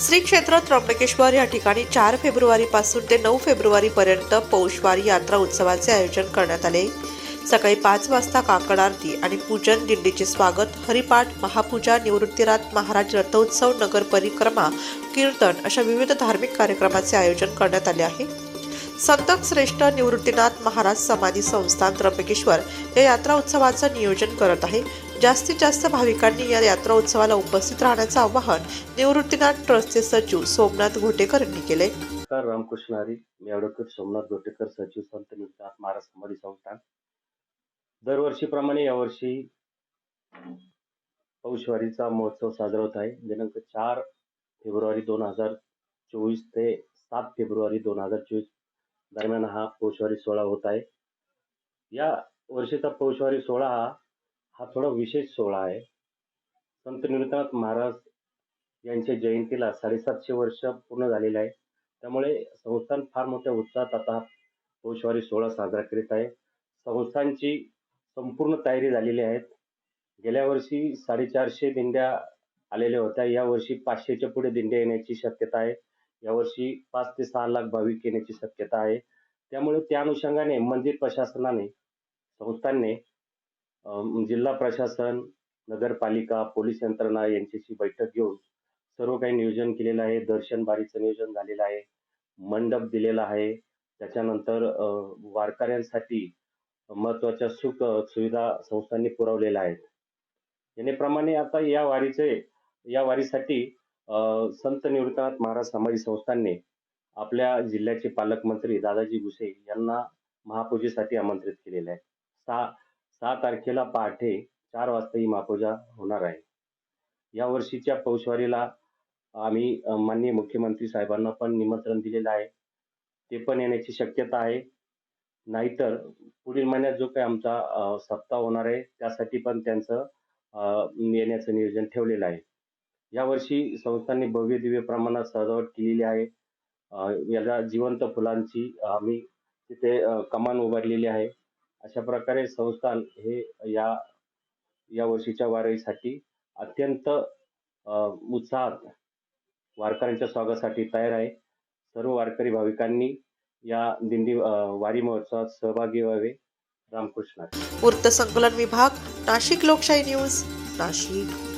श्री क्षेत्र त्र्यंबकेश्वर या ठिकाणी चार फेब्रुवारीपासून ते नऊ फेब्रुवारीपर्यंत पौषवारी यात्रा उत्सवाचे आयोजन करण्यात आले. सकाळी पाच वाजता काकड आरती आणि पूजन दिंडीचे स्वागत हरिपाठ महापूजा निवृत्तीरात महाराज रथोत्सव नगर परिक्रमा कीर्तन अशा विविध धार्मिक कार्यक्रमाचे आयोजन करण्यात आले आहे. संत श्रेष्ठ निवृत्तीनाथ महाराज समाधी संस्थान त्र्यंबकेश्वर या यात्रा उत्सवाचं नियोजन करत आहे. जास्तीत जास्त भाविकांनी या यात्रा उत्सवाला उपस्थित राहण्याचं आवाहन निवृत्तीनाथ ट्रस्टचे सचिव सोमनाथ घोटेकर यांनी केले रामकृष्ण हरी. मी ॲडव्होकेट सोमनाथ गोटेकर सचिव संत निवृत्तीनाथ महाराज समाधी संस्थान दरवर्षीप्रमाणे यावर्षी पौषवारीचा महोत्सव साजरा होत आहे. दिनांक चार फेब्रुवारी दोन हजार चोवीस ते सात फेब्रुवारी दोन हजार चोवीस दरम्यान हा पौषवारी सोहळा होत आहे. या वर्षीचा पौषवारी सोहळा हा हा थोडा विशेष सोहळा आहे. संत निवृत्तीनाथ महाराज यांच्या जयंतीला साडेसातशे वर्ष पूर्ण झालेले आहे. त्यामुळे संस्थान फार मोठ्या उत्साहात आता पौषवारी सोहळा साजरा करीत आहे. संस्थांची संपूर्ण तयारी झालेली आहे. गेल्या वर्षी साडेचारशे दिंड्या आलेल्या होत्या. यावर्षी पाचशेच्या पुढे दिंड्या येण्याची शक्यता आहे. यावर्षी पाच ते सहा लाख भाविक येण्याची शक्यता आहे. त्यामुळे त्या अनुषंगाने मंदिर प्रशासनाने संस्थांनी जिल्हा प्रशासन नगरपालिका पोलीस यंत्रणा यांच्याशी बैठक घेऊन सर्व काही नियोजन केलेलं आहे. दर्शन बारीचं नियोजन झालेलं आहे. मंडप दिलेला आहे. त्याच्यानंतर वारकऱ्यांसाठी महत्त्वाच्या सुख सुविधा संस्थांनी पुरवलेल्या आहेत. येणेप्रमाणे आता या वारीचे या वारीसाठी संत निवृत्तनाथ महाराज समाजी संस्थांनी आपल्या जिल्ह्याचे पालकमंत्री दादाजी भुसे यांना महापूजेसाठी आमंत्रित केलेले आहे. सहा सहा तारखेला पहाटे चार वाजता ही महापूजा होणार आहे. या वर्षीच्या पौषवारीला आम्ही माननीय मुख्यमंत्री साहेबांना पण निमंत्रण दिलेलं आहे. ते पण येण्याची शक्यता आहे. नाहीतर पुढील महिन्यात जो काही आमचा सप्ताह होणार आहे त्यासाठी पण त्यांचं येण्याचं नियोजन ठेवलेलं आहे. यावर्षी संस्थांनी भव्य दिव्य प्रमाणात सजावट केलेली आहे. याला जिवंत फुलांची आम्ही तिथे कमान उभारलेली आहे. अशा प्रकारे संस्थान हे या या वर्षीच्या वारीसाठी अत्यंत उत्साहात वारकऱ्यांच्या स्वागतासाठी तयार आहे. सर्व वारकरी भाविकांनी या दिंडी वारी महोत्सवात सहभागी व्हावे. रामकृष्ण. वृत्तसंकलन विभाग नाशिक लोकशाही न्यूज नाशिक.